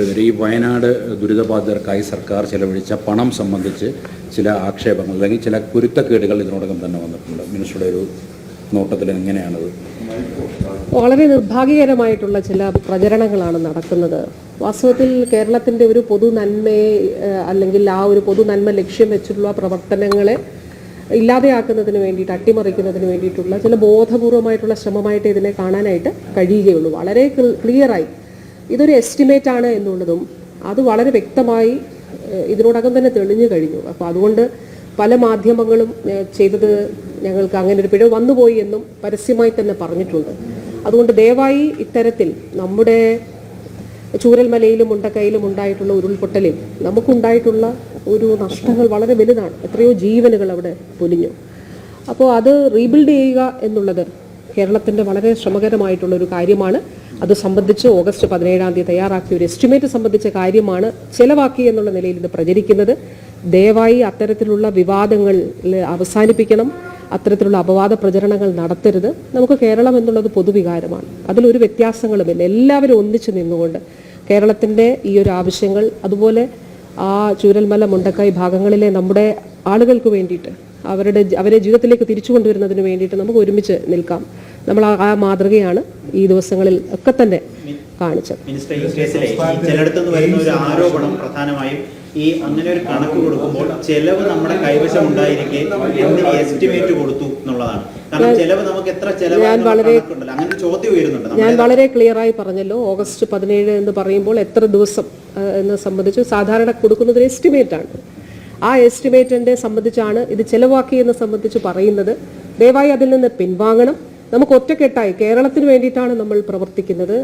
ഈ വയനാട് ദുരിതബാധിതർക്കായി സർക്കാർ ചെലവഴിച്ച പണം സംബന്ധിച്ച് ചില ആക്ഷേപങ്ങൾ അല്ലെങ്കിൽ ചില കുരുത്തക്കേടുകൾ ഇതിനോടകം തന്നെ വന്നിട്ടുണ്ട്. മിനിസ്റ്ററുടെ ഒരു നോട്ടത്തിൽ എങ്ങനെയാണത്? വളരെ നിർഭാഗ്യകരമായിട്ടുള്ള ചില പ്രചരണങ്ങളാണ് നടക്കുന്നത്. വാസ്തവത്തിൽ കേരളത്തിന്റെ ഒരു പൊതു നന്മയെ അല്ലെങ്കിൽ ആ ഒരു പൊതു നന്മ ലക്ഷ്യം വെച്ചിട്ടുള്ള പ്രവർത്തനങ്ങളെ ഇല്ലാതെയാക്കുന്നതിന് വേണ്ടിയിട്ട് അട്ടിമറിക്കുന്നതിന് വേണ്ടിയിട്ടുള്ള ചില ബോധപൂർവമായിട്ടുള്ള ശ്രമമായിട്ട് ഇതിനെ കാണാനായിട്ട് കഴിയുകയുള്ളൂ. വളരെ ക്ലിയറായി. ഇതൊരു എസ്റ്റിമേറ്റ് ആണ് എന്നുള്ളതും അത് വളരെ വ്യക്തമായി ഇതിനോടകം തന്നെ തെളിഞ്ഞു കഴിഞ്ഞു. അപ്പോൾ അതുകൊണ്ട് പല മാധ്യമങ്ങളും ചെയ്തത് ഞങ്ങൾക്ക് അങ്ങനെ ഒരു പിഴവ് വന്നുപോയി എന്നും പരസ്യമായി തന്നെ പറഞ്ഞിട്ടുണ്ട്. അതുകൊണ്ട് ദയവായി ഇത്തരത്തിൽ നമ്മുടെ ചൂരൽമലയിലും ഉണ്ടക്കയിലും ഉണ്ടായിട്ടുള്ള ഉരുൾപൊട്ടലിൽ നമുക്കുണ്ടായിട്ടുള്ള ഒരു നഷ്ടങ്ങൾ വളരെ വലുതാണ്. എത്രയോ ജീവനുകൾ അവിടെ പൊലിഞ്ഞു. അപ്പോൾ അത് റീബിൽഡ് ചെയ്യുക എന്നുള്ളത് കേരളത്തിന്റെ വളരെ ശ്രമകരമായിട്ടുള്ള ഒരു കാര്യമാണ്. അത് സംബന്ധിച്ച് ഓഗസ്റ്റ് പതിനേഴാം തീയതി തയ്യാറാക്കിയ ഒരു എസ്റ്റിമേറ്റ് സംബന്ധിച്ച കാര്യമാണ് ചെലവാക്കി എന്നുള്ള നിലയിൽ ഇത് പ്രചരിക്കുന്നത്. ദയവായി അത്തരത്തിലുള്ള വിവാദങ്ങൾ അവസാനിപ്പിക്കണം. അത്തരത്തിലുള്ള അപവാദ പ്രചരണങ്ങൾ നടത്തരുത്. നമുക്ക് കേരളം എന്നുള്ളത് പൊതുവികാരമാണ്. അതിലൊരു വ്യത്യാസങ്ങളുമില്ല. എല്ലാവരും ഒന്നിച്ചു നിന്നുകൊണ്ട് കേരളത്തിന്റെ ഈ ഒരു ആവശ്യങ്ങൾ അതുപോലെ ആ ചൂരൽമല മുണ്ടക്കായ് ഭാഗങ്ങളിലെ നമ്മുടെ ആളുകൾക്ക് വേണ്ടിയിട്ട് അവരുടെ അവരെ ജീവിതത്തിലേക്ക് തിരിച്ചു കൊണ്ടുവരുന്നതിന് വേണ്ടിയിട്ട് നമുക്ക് ഒരുമിച്ച് നിൽക്കാം. നമ്മൾ ആ- മാതൃകയാണ് ഈ ദിവസങ്ങളിൽ ഒക്കെ തന്നെ കാണിച്ചത്. ചിലയിടത്തുനിന്ന് വരുന്ന ഒരു ആരോപണം പ്രധാനമായും ഈ അങ്ങനെ ഒരു കണക്ക് കൊടുക്കുമ്പോൾ ചെലവ് നമ്മുടെ കൈവശം ഉണ്ടായിരിക്കെ എന്തിന് എസ്റ്റിമേറ്റ് കൊടുത്തു എന്നുള്ളതാണ്. കാരണം ചെലവ് നമുക്ക് എത്ര കണക്കുണ്ടല്ലോ. അങ്ങനെ ചോദ്യം ഉയരുന്നുണ്ട് ഞാൻ വളരെ ക്ലിയർ ആയി പറഞ്ഞല്ലോ. ഓഗസ്റ്റ് പതിനേഴ് എന്ന് പറയുമ്പോൾ എത്ര ദിവസം എന്ന് സംബന്ധിച്ച് സാധാരണ കൊടുക്കുന്നത് ഒരു എസ്റ്റിമേറ്റ് ആണ്. ആ എസ്റ്റിമേറ്റിനെ സംബന്ധിച്ചാണ് ഇത് ചെലവാക്കിയെന്ന് സംബന്ധിച്ച് പറയുന്നത്. ദയവായി അതിൽ നിന്ന് പിൻവാങ്ങണം. നമുക്ക് ഒറ്റക്കെട്ടായി കേരളത്തിന് വേണ്ടിയിട്ടാണ് നമ്മൾ പ്രവർത്തിക്കുന്നത്.